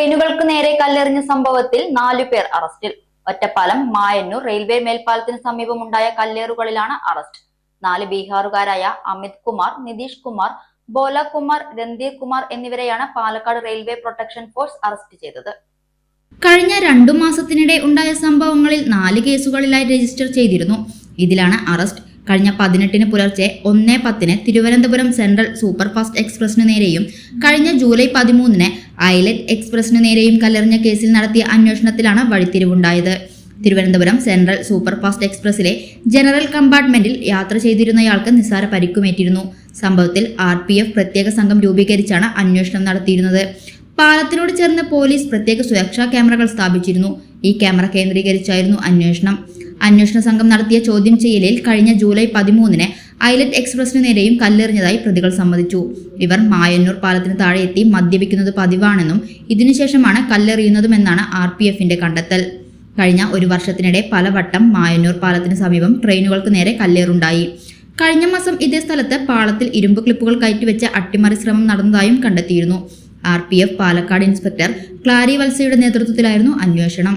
ട്രെയിനുകൾക്ക് നേരെ കല്ലെറിഞ്ഞ സംഭവത്തിൽ നാലു പേർ അറസ്റ്റിൽ. ഒറ്റപ്പാലം മായന്നൂർ റെയിൽവേ മേൽപ്പാലത്തിന് സമീപമുണ്ടായ കല്ലേറുകളിലാണ് അറസ്റ്റ്. നാല് ബീഹാറുകാരായ അമിത് കുമാർ നിതീഷ് കുമാർ ബോല കുമാർ രൺധീർ കുമാർ എന്നിവരെയാണ് Palakkad railway protection force arrest ചെയ്തത്. കഴിഞ്ഞ രണ്ടു മാസത്തിനിടെ ഉണ്ടായ സംഭവങ്ങളിൽ നാല് കേസുകളിലായി രജിസ്റ്റർ ചെയ്തിരുന്നു. ഇതിലാണ് അറസ്റ്റ്. കഴിഞ്ഞ പതിനെട്ടിന് പുലർച്ചെ ഒന്നേ പത്തിന് തിരുവനന്തപുരം സെൻട്രൽ സൂപ്പർഫാസ്റ്റ് എക്സ്പ്രസിനു നേരെയും കഴിഞ്ഞ ജൂലൈ പതിമൂന്നിന് ഐലറ്റ് എക്സ്പ്രസിനു നേരെയും കല്ലെറിഞ്ഞ കേസിൽ നടത്തിയ അന്വേഷണത്തിലാണ് വഴിത്തിരിവുണ്ടായത്. തിരുവനന്തപുരം സെൻട്രൽ സൂപ്പർഫാസ്റ്റ് എക്സ്പ്രസിലെ ജനറൽ കമ്പാർട്ട്മെന്റിൽ യാത്ര ചെയ്തിരുന്നയാൾക്ക് നിസ്സാര പരിക്കുമേറ്റിരുന്നു. സംഭവത്തിൽ ആർ പി എഫ് പ്രത്യേക സംഘം രൂപീകരിച്ചാണ് അന്വേഷണം നടത്തിയിരുന്നത്. പാലത്തിനോട് ചേർന്ന് പോലീസ് പ്രത്യേക സുരക്ഷാ ക്യാമറകൾ സ്ഥാപിച്ചിരുന്നു. ഈ ക്യാമറ കേന്ദ്രീകരിച്ചായിരുന്നു അന്വേഷണം. അന്വേഷണ സംഘം നടത്തിയ ചോദ്യം ചെയ്യലിൽ കഴിഞ്ഞ ജൂലൈ പതിമൂന്നിന് ഐലറ്റ് എക്സ്പ്രസിന് നേരെയും കല്ലെറിഞ്ഞതായി പ്രതികൾ സമ്മതിച്ചു. ഇവർ മായന്നൂർ പാലത്തിന് താഴെ എത്തി മദ്യപിക്കുന്നത് പതിവാണെന്നും ഇതിനുശേഷമാണ് കല്ലെറിയുന്നതുമെന്നാണ് ആർ പി എഫിന്റെ കണ്ടെത്തൽ. കഴിഞ്ഞ ഒരു വർഷത്തിനിടെ പലവട്ടം മായന്നൂർ പാലത്തിന് സമീപം ട്രെയിനുകൾക്ക് നേരെ കല്ലേറുണ്ടായി. കഴിഞ്ഞ മാസം ഇതേ സ്ഥലത്ത് പാളത്തിൽ ഇരുമ്പ് ക്ലിപ്പുകൾ കയറ്റിവെച്ച് അട്ടിമറി ശ്രമം നടന്നതായും കണ്ടെത്തിയിരുന്നു. R P F Palakkad inspector Clarrie വത്സയുടെ നേതൃത്വത്തിലായിരുന്നു അന്വേഷണം.